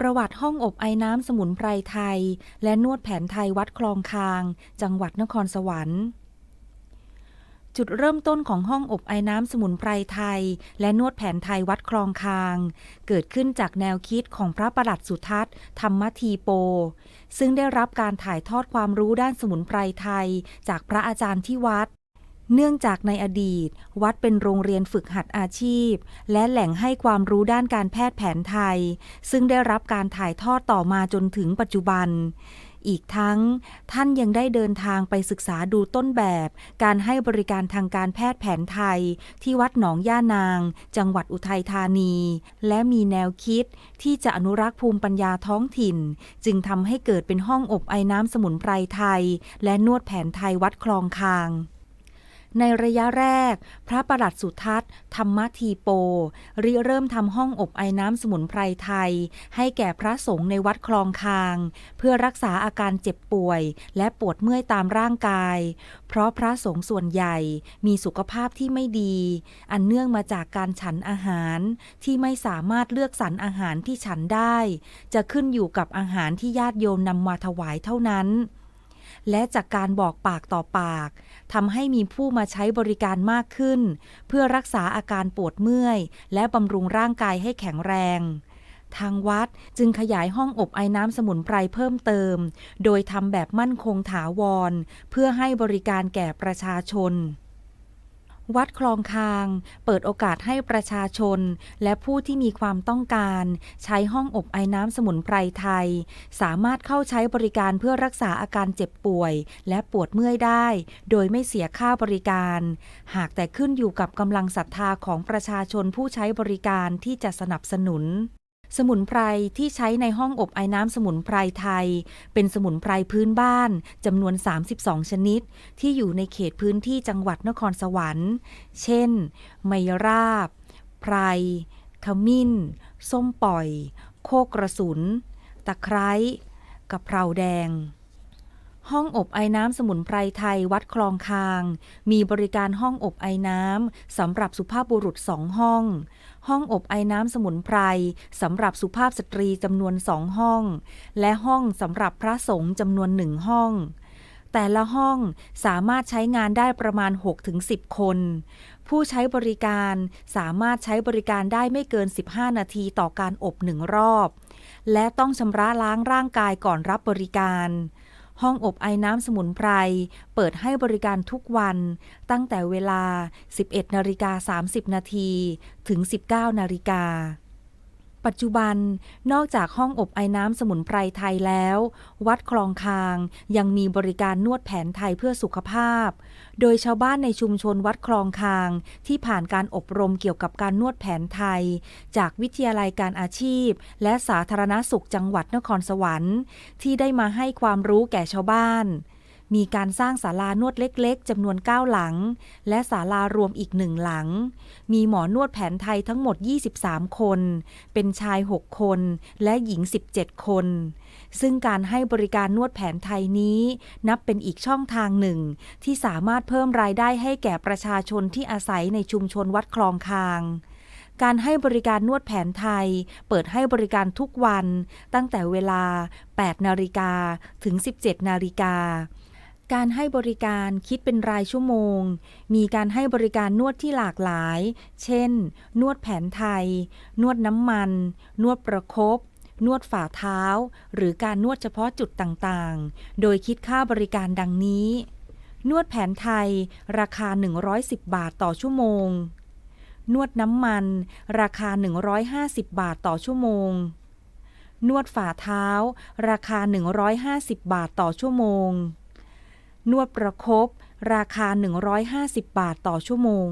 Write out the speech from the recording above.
ประวัติห้องอบไอน้ำสมุนไพรไทย และนวดแผนไทยวัดคลองคาง จังหวัดนครสวรรค์ จุดเริ่มต้นของห้องอบไอน้ำสมุนไพรไทย และนวดแผนไทยวัดคลองคาง เกิดขึ้นจากแนวคิดของพระประหลัดสุทัศน์ ธรรมทีโป ซึ่งได้รับการถ่ายทอดความรู้ด้านสมุนไพรไทย จากพระอาจารย์ที่วัด เนื่องจากในอดีต วัดเป็นโรงเรียนฝึกหัดอาชีพ และแหล่งให้ความรู้ด้านการแพทย์แผนไทย ซึ่งได้รับการถ่ายทอดต่อมาจนถึงปัจจุบัน อีกทั้ง ท่านยังได้เดินทางไปศึกษาดูต้นแบบ การให้บริการทางการแพทย์แผนไทย ที่วัดหนองย่านาง จังหวัดอุทัยธานี และมีแนวคิดที่จะอนุรักษ์ภูมิปัญญาท้องถิ่น จึงทำให้เกิดเป็นห้องอบไอน้ำสมุนไพรไทย และนวดแผนไทยวัดคลองคาง ในระยะแรก พระประหลัดสุทัศน์ ธรรมทีโป ริเริ่มทำห้องอบไอน้ำสมุนไพรไทย ให้แก่พระสงฆ์ในวัดคลองคาง เพื่อรักษาอาการเจ็บป่วย และปวดเมื่อยตามร่างกาย เพราะพระสงฆ์ส่วนใหญ่มีสุขภาพที่ไม่ดี อันเนื่องมาจากการฉันอาหารที่ไม่สามารถเลือกสรรอาหารที่ฉันได้ จะขึ้นอยู่กับอาหารที่ญาติโยมนำมาถวายเท่านั้น และจากการบอกปากต่อปากทำให้มีผู้มาใช้บริการมากขึ้น เพื่อรักษาอาการปวดเมื่อย และบำรุงร่างกายให้แข็งแรง ทางวัดจึงขยายห้องอบไอน้ำสมุนไพรเพิ่มเติม โดยทำแบบมั่นคงถาวร เพื่อให้บริการแก่ประชาชน วัดคลองคาง เปิดโอกาสให้ประชาชน และผู้ที่มีความต้องการ ใช้ห้องอบไอน้ำสมุนไพรไทย สามารถเข้าใช้บริการเพื่อรักษาอาการเจ็บป่วย และปวดเมื่อยได้ โดยไม่เสียค่าบริการ หากแต่ขึ้นอยู่กับกำลังศรัทธาของประชาชนผู้ใช้บริการที่จะสนับสนุน สมุนไพรที่ใช้ในห้องอบไอ้น้ำสมุนไพรไทย เป็นสมุนไพรพื้นบ้านจำนวน 32 ชนิด ที่อยู่ในเขตพื้นที่จังหวัดนครสวรรค์ เช่น ไมราบ ไพร ขมิ้น ส้มปล่อย โคกกระสุน ตะไคร้กะเพราแดง ห้องอบไอน้ำสมุนไพรไทยวัดคลองคาง มีบริการห้องอบไอน้ำสำหรับสุภาพบุรุษสองห้อง ห้องอบไอน้ำสมุนไพรสำหรับสุภาพสตรีจำนวนสองห้อง และห้องสำหรับพระสงฆ์จำนวนหนึ่งห้อง แต่ละห้องสามารถใช้งานได้ประมาณ 6-10 คน ผู้ใช้บริการสามารถใช้บริการได้ไม่เกิน 15 นาทีต่อการอบหนึ่งรอบ และต้องชำระล้างร่างกายก่อนรับบริการ ห้องอบไอน้ำสมุนไพร เปิดให้บริการทุกวัน ตั้งแต่เวลา 11นาฬิกา30 นาที ถึง 19นาฬิกา ปัจจุบันนอกจากห้องอบไอน้ำสมุนไพรไทยแล้ว วัดคลองคางยังมีบริการนวดแผนไทยเพื่อสุขภาพ โดยชาวบ้านในชุมชนวัดคลองคางที่ผ่านการอบรมเกี่ยวกับการนวดแผนไทย จากวิทยาลัยการอาชีพ และสาธารณสุขจังหวัดนครสวรรค์ ที่ได้มาให้ความรู้แก่ชาวบ้าน มีการสร้างศาลานวดเล็กๆจำนวน 9 หลัง และศาลารวมอีกหนึ่งหลัง มีหมอนวดแผนไทยทั้งหมด 23 คน เป็นชาย 6 คนและหญิง 17 คน ซึ่งการให้บริการนวดแผนไทยนี้ นับเป็นอีกช่องทางหนึ่ง ที่สามารถเพิ่มรายได้ให้แก่ประชาชนที่อาศัยในชุมชนวัดคลองคางการให้บริการนวดแผนไทย เปิดให้บริการทุกวัน ตั้งแต่เวลา 8 นาฬิกาถึง 17 นาฬิกา การให้บริการคิดเป็นรายชั่วโมง มีการให้บริการนวดที่หลากหลาย เช่น นวดแผนไทย นวดน้ำมัน นวดประคบนวดฝ่าเท้า หรือการนวดเฉพาะจุดต่างๆ โดยคิดค่าบริการดังนี้ นวดแผนไทย ราคา 110 บาทต่อชั่วโมง นวดน้ำมัน ราคา 150 บาทต่อชั่วโมง นวดฝ่าเท้า ราคา 150 บาทต่อชั่วโมง นวดประคบราคา 150 บาทต่อชั่วโมง